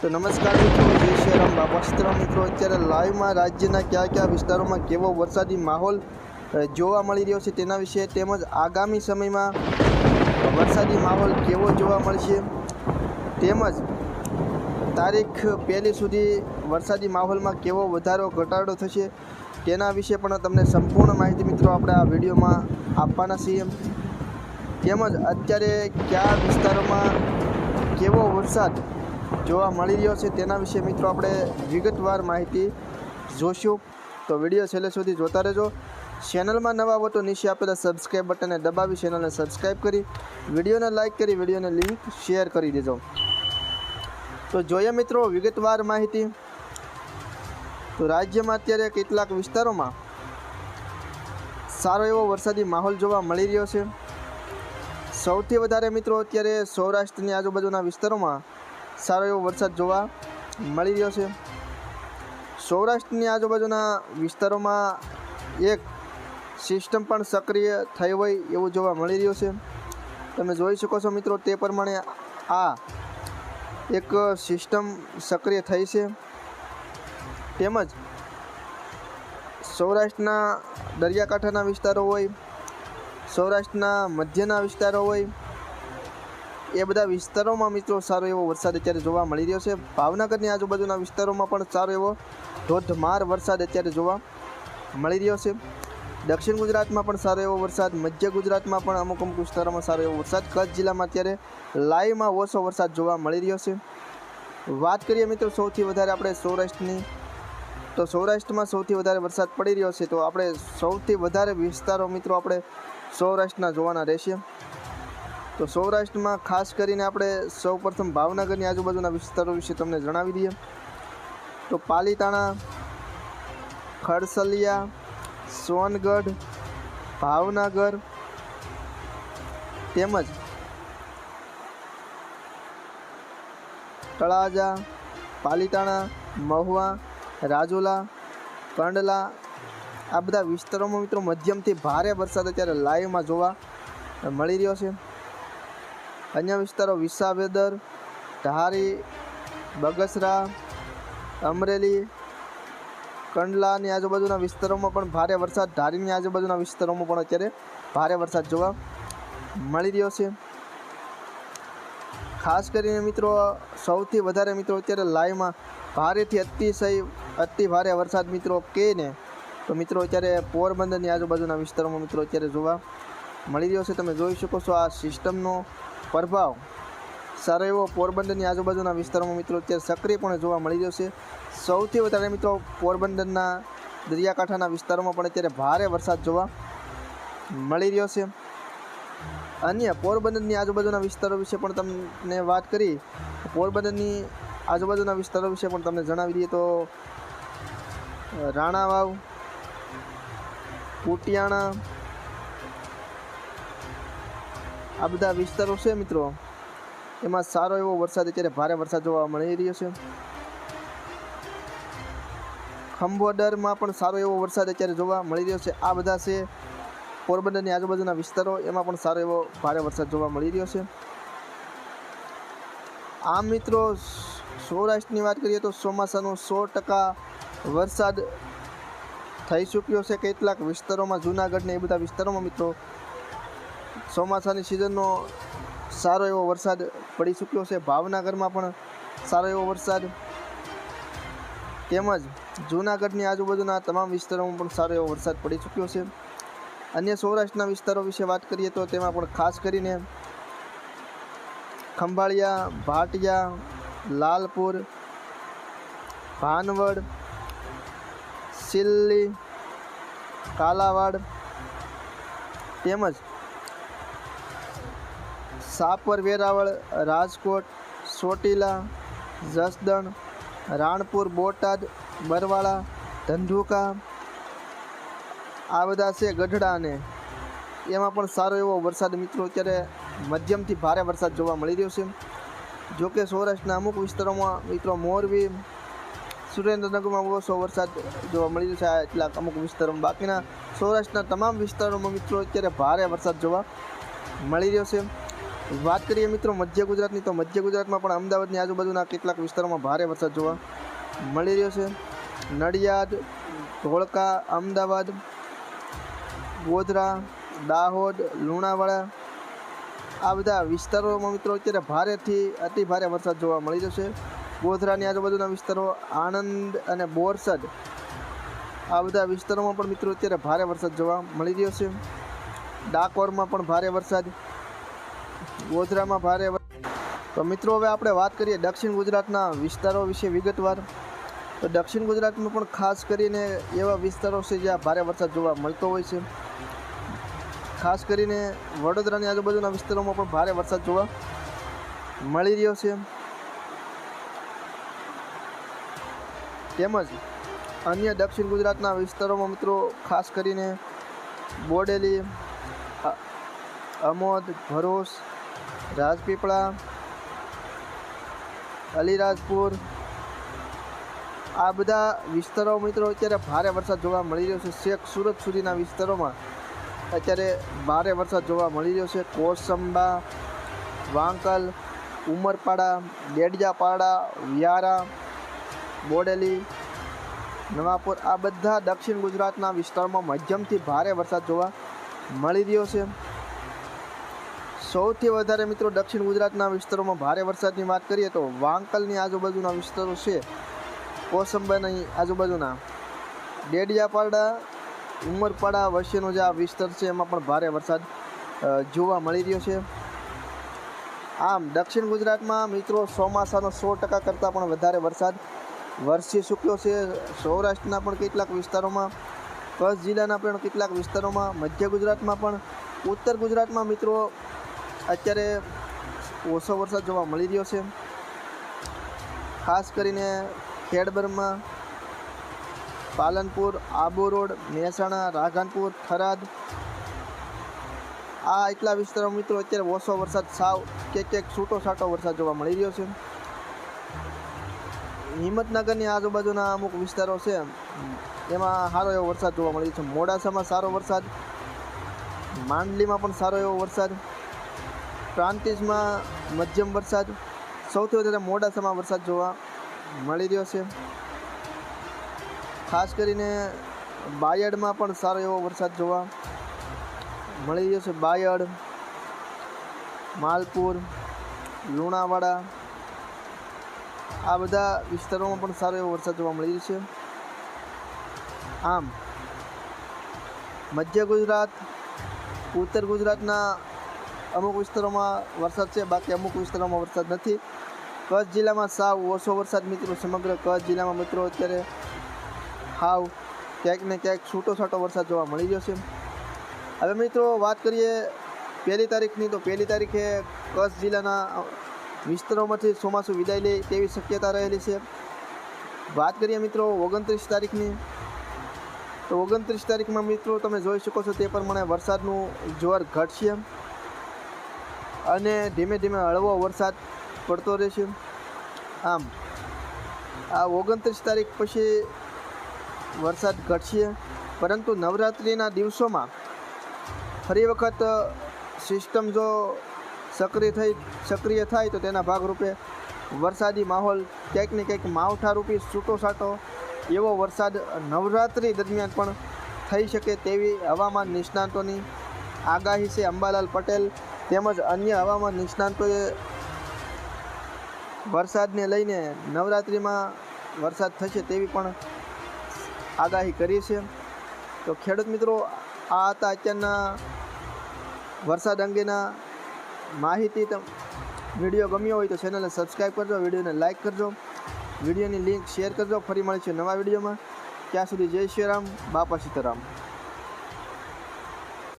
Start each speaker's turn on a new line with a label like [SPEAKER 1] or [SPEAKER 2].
[SPEAKER 1] તો નમસ્કાર મિત્રો, જય શ્રી રામ બાપાસ્ત્ર મિત્રો અત્યારે લાઈવમાં રાજ્યના કયા કયા વિસ્તારોમાં કેવો વરસાદી માહોલ જોવા મળી રહ્યો છે તેના વિશે તેમજ આગામી સમયમાં વરસાદી માહોલ કેવો જોવા મળશે, તેમજ તારીખ પહેલી સુધી વરસાદી માહોલમાં કેવો વધારો, ઘટાડો થશે તેના વિશે પણ તમને સંપૂર્ણ માહિતી મિત્રો આપણે આ વિડીયોમાં આપવાના છીએ. તેમજ અત્યારે કયા વિસ્તારોમાં કેવો વરસાદ જોવા મળી રહ્યો છે. તેના વિશે મિત્રો આપણે વિગતવાર માહિતી જોશું. તો વીડિયો છેલ્લે સુધી જોતા રહેજો. ચેનલમાં નવા હો તો નીચે આપેલા સબસ્ક્રાઈબ બટનને દબાવી ચેનલને સબસ્ક્રાઈબ કરી, વિડીયોને લાઇક કરી, વિડીયોને લિંક શેર કરી દેજો. તો જોઈએ મિત્રો વિગતવાર માહિતી. તો રાજ્યમાં અત્યારે કેટલાક વિસ્તારોમાં સારો એવો વરસાદી માહોલ જોવા મળી રહ્યો છે. સૌથી વધારે મિત્રો અત્યારે સૌરાષ્ટ્રની આજુબાજુના વિસ્તારોમાં સારો એવો વરસાદ જોવા મળી રહ્યો છે. સૌરાષ્ટ્રની આજુબાજુના વિસ્તારોમાં એક સિસ્ટમ પણ સક્રિય થઈ હોય એવું જોવા મળી રહ્યું છે. તમે જોઈ શકો છો મિત્રો, તે પ્રમાણે આ એક સિસ્ટમ સક્રિય થઈ છે. તેમજ સૌરાષ્ટ્રના દરિયાકાંઠાના વિસ્તારો હોય, સૌરાષ્ટ્રના મધ્યના વિસ્તારો હોય એ બધા વિસ્તારોમાં મિત્રો સારો એવો વરસાદ અત્યારે જોવા મળી રહ્યો છે. ભાવનગરની આજુબાજુના વિસ્તારોમાં પણ સારો એવો ધોધમાર વરસાદ અત્યારે જોવા મળી રહ્યો છે. દક્ષિણ ગુજરાતમાં પણ સારો એવો વરસાદ, મધ્ય ગુજરાતમાં પણ અમુક અમુક વિસ્તારોમાં સારો એવો વરસાદ, કચ્છ જિલ્લામાં અત્યારે લાઈવમાં ઓછો વરસાદ જોવા મળી રહ્યો છે. વાત કરીએ મિત્રો સૌથી વધારે આપણે સૌરાષ્ટ્રની, તો સૌરાષ્ટ્રમાં સૌથી વધારે વરસાદ પડી રહ્યો છે. તો આપણે સૌથી વધારે વિસ્તારો મિત્રો આપણે સૌરાષ્ટ્રના જોવાના રહેશે. તો સૌરાષ્ટ્રમાં ખાસ કરીને આપણે સૌપ્રથમ ભાવનગરની આજુબાજુના વિસ્તારો વિશે તમને જણાવી દઈએ. તો પાલીતાણા, ખડસલિયા, સોનગઢ, ભાવનગર તેમજ તળાજા, પાલીતાણા, મહુવા, રાજુલા, કંડલા આ બધા વિસ્તારોમાં મિત્રો મધ્યમથી ભારે વરસાદ અત્યારે લાઈવમાં જોવા મળી રહ્યો છે. અન્ય વિસ્તારો વિસાવેદર ધારી, બગસરા, અમરેલી, કંડલાની આજુબાજુના વિસ્તારોમાં પણ ભારે વરસાદ, ધારીની આજુબાજુના વિસ્તારોમાં પણ અત્યારે ભારે વરસાદ જોવા મળી રહ્યો છે. ખાસ કરીને મિત્રો, સૌથી વધારે મિત્રો અત્યારે લાઈવમાં ભારેથી અતિશય અતિ ભારે વરસાદ મિત્રો કે ને? તો મિત્રો અત્યારે પોરબંદરની આજુબાજુના વિસ્તારોમાં મિત્રો અત્યારે જોવા મળી રહ્યો છે. તમે જોઈ શકો છો આ સિસ્ટમનો પ્રભાવ. સારો એવો પોરબંદરની આજુબાજુના વિસ્તારોમાં મિત્રો અત્યારે સક્રિયપણે જોવા મળી રહ્યો છે. સૌથી વધારે મિત્રો પોરબંદરના દરિયાકાંઠાના વિસ્તારોમાં પણ અત્યારે ભારે વરસાદ જોવા મળી રહ્યો છે. અન્ય પોરબંદરની આજુબાજુના વિસ્તારો વિશે પણ તમને વાત કરી. પોરબંદરની આજુબાજુના વિસ્તારો વિશે પણ તમને જણાવી દઈએ તો રાણાવાવ કુટિયાણા આ બધા વિસ્તારો છે મિત્રો. એમાં સારો એવો વરસાદ અત્યારે ભારે વરસાદ જોવા મળી રહ્યો છે. ખંભોડરમાં પણ સારો એવો વરસાદ અત્યારે જોવા મળી રહ્યો છે. આ બધા છે પોરબંદરની આજુબાજુના વિસ્તારો. એમાં પણ સારો એવો ભારે વરસાદ જોવા મળી રહ્યો છે. આ મિત્રો સૌરાષ્ટ્રની વાત કરીએ તો ચોમાસાનો સો ટકા વરસાદ થઈ ચૂક્યો છે. કેટલાક વિસ્તારોમાં જૂનાગઢને એ બધા વિસ્તારોમાં મિત્રો ચોમાસાની સિઝનનો સારો એવો વરસાદ પડી ચૂક્યો છે. ભાવનગરમાં પણ સારો એવો વરસાદ. તેમજ જૂનાગઢની આજુબાજુના તમામ વિસ્તારોમાં પણ સારો એવો વરસાદ પડી ચૂક્યો છે. અન્ય સૌરાષ્ટ્રના વિસ્તારો વિશે વાત કરીએ તો તેમાં પણ ખાસ કરીને ખંભાળિયા, ભાટિયા, લાલપુર, ભાનવડ સિલ્લી કાલાવાડ તેમજ સાપર વેરાવળ, રાજકોટ, ચોટીલા, જસદણ, રાણપુર, બોટાદ, બરવાળા, ધંધુકા, આ બધા છે ગઢડા ને એમાં પણ સારો એવો વરસાદ મિત્રો અત્યારે મધ્યમથી ભારે વરસાદ જોવા મળી રહ્યો છે. જોકે સૌરાષ્ટ્રના અમુક વિસ્તારોમાં મિત્રો મોરબી, સુરેન્દ્રનગરમાં ઓછો વરસાદ જોવા મળી રહ્યો છે. આ એટલાક અમુક વિસ્તારોમાં બાકીના સૌરાષ્ટ્રના તમામ વિસ્તારોમાં મિત્રો અત્યારે ભારે વરસાદ જોવા મળી રહ્યો છે. વાત કરીએ મિત્રો મધ્ય ગુજરાતની, તો મધ્ય ગુજરાતમાં પણ અમદાવાદની આજુબાજુના કેટલાક વિસ્તારોમાં ભારે વરસાદ જોવા મળી રહ્યો છે. નડિયાદ, ધોળકા, અમદાવાદ, ગોધરા, દાહોદ, લુણાવાડા આ બધા વિસ્તારોમાં મિત્રો અત્યારે ભારેથી અતિ ભારે વરસાદ જોવા મળી રહ્યો છે. ગોધરાની આજુબાજુના વિસ્તારો આણંદ અને બોરસદ આ બધા વિસ્તારોમાં પણ મિત્રો અત્યારે ભારે વરસાદ જોવા મળી રહ્યો છે. ડાકોરમાં પણ ભારે વરસાદ ગોધરામાં ભારે તો મિત્રો, હવે આપણે વાત કરીએ દક્ષિણ ગુજરાતના વિસ્તારો વિશે વિગતવાર. તો દક્ષિણ ગુજરાતમાં પણ ખાસ કરીને એવા વિસ્તારો છે જ્યાં ભારે વરસાદ જોવા મળતો હોય છે. ખાસ કરીને વડોદરાની આજુબાજુના વિસ્તારોમાં પણ ભારે વરસાદ જોવા મળી રહ્યો છે. તેમજ અન્ય દક્ષિણ ગુજરાતના વિસ્તારોમાં મિત્રો, ખાસ કરીને બોડેલી અમોદ, ભરૂચ રાજપીપળા, અલીરાજપુર. આ બધા વિસ્તારો મિત્રો અત્યારે ભારે વરસાદ જોવા મળી રહ્યો છે. શેખ સુરત સુધીના વિસ્તારોમાં અત્યારે ભારે વરસાદ જોવા મળી રહ્યો છે. કોસંબા, વાંકલ, ઉમરપાડા ડેડિયાપાડા વ્યારા, બોડેલી, નવાપુર. આ બધા દક્ષિણ ગુજરાતના વિસ્તારોમાં મધ્યમથી ભારે વરસાદ જોવા મળી રહ્યો છે. સૌથી વધારે મિત્રો દક્ષિણ ગુજરાતના વિસ્તારોમાં ભારે વરસાદની વાત કરીએ તો વાંકલની આજુબાજુના વિસ્તારો છે. કોસંબાની આજુબાજુના ડેડિયાપાડા, ઉમરપાડા વચ્ચેનો જે આ વિસ્તાર છે એમાં પણ ભારે વરસાદ જોવા મળી રહ્યો છે. આમ દક્ષિણ ગુજરાતમાં મિત્રો ચોમાસાનો સો ટકા કરતાં પણ વધારે વરસાદ વરસી ચૂક્યો છે. સૌરાષ્ટ્રના પણ કેટલાક વિસ્તારોમાં, કચ્છ જિલ્લાના પણ કેટલાક વિસ્તારોમાં, મધ્ય ગુજરાતમાં પણ, ઉત્તર ગુજરાતમાં મિત્રો અત્યારે ઓછો વરસાદ જોવા મળી રહ્યો છે. ખાસ કરીને ખેડબરમાં પાલનપુર, આબુ રોડ, મહેસાણા રાધનપુર થરાદ. આ એટલા વિસ્તારો મિત્રો અત્યારે ઓછો વરસાદ સાવ કે ક્યાંક છૂટો છાટો વરસાદ જોવા મળી રહ્યો છે. હિંમતનગરની આજુબાજુના અમુક વિસ્તારો છે, એમાં સારો એવો વરસાદ જોવા મળી રહ્યો છે. મોડાસામાં સારો વરસાદ, માંડલીમાં પણ સારો એવો વરસાદ. પ્રાંતિજમાં મધ્યમ વરસાદ, સૌથી વધારે મોડાસામાં વરસાદ જોવા મળી રહ્યો છે. ખાસ કરીને બાયડમાં પણ સારો એવો વરસાદ જોવા મળી રહ્યો છે. બાયડ, માલપુર, લુણાવાડા, આ બધા વિસ્તારોમાં પણ સારો એવો વરસાદ જોવા મળી રહ્યો છે. આમ, મધ્ય ગુજરાત, ઉત્તર ગુજરાતના અમુક વિસ્તારોમાં વરસાદ છે, બાકી અમુક વિસ્તારોમાં વરસાદ નથી. કચ્છ જિલ્લામાં સાવ ઓછો વરસાદ મિત્રો, સમગ્ર કચ્છ જિલ્લામાં મિત્રો, અત્યારે હાવ ક્યાંક ને ક્યાંક છૂટો છાટો વરસાદ જોવા મળી રહ્યો છે. હવે મિત્રો, વાત કરીએ પહેલી તારીખની, તો પહેલી તારીખે કચ્છ જિલ્લાના વિસ્તારોમાંથી ચોમાસું વિદાય લે તેવી શક્યતા રહેલી છે. વાત કરીએ મિત્રો, ઓગણત્રીસ તારીખની, તો ઓગણત્રીસ તારીખમાં મિત્રો, તમે જોઈ શકો છો તે પ્રમાણે વરસાદનું જોર ઘટશે. અને ધીમે ધીમે હળવો વરસાદ પડતો રહેશે. આમ, આ ઓગણત્રીસ તારીખ પછી વરસાદ ઘટશે. પરંતુ નવરાત્રિના દિવસોમાં ફરી વખત સિસ્ટમ જો સક્રિય થઈ, સક્રિય થાય તો તેના ભાગરૂપે વરસાદી માહોલ ક્યાંક ને ક્યાંક માવઠારૂપી છૂટો છાટો એવો વરસાદ નવરાત્રિ દરમિયાન પણ થઈ શકે તેવી હવામાન નિષ્ણાતોની આગાહી છે અંબાલાલ પટેલ તેમજ અન્ય હવામાન નિષ્ણાંતોએ વરસાદને લઈને નવરાત્રિમાં વરસાદ થશે તેવી પણ આગાહી કરી છે. તો ખેડૂત મિત્રો, આ હતા અત્યારના વરસાદ અંગેના માહિતી. વીડિયો ગમ્યો હોય તો ચેનલને સબસ્ક્રાઈબ કરજો, વિડીયોને લાઇક કરજો, વિડીયોની લિંક શેર કરજો. ફરી મળીશું નવા વિડીયોમાં. ત્યાં સુધી જય શ્રી રામ, બાપા સીતારામ.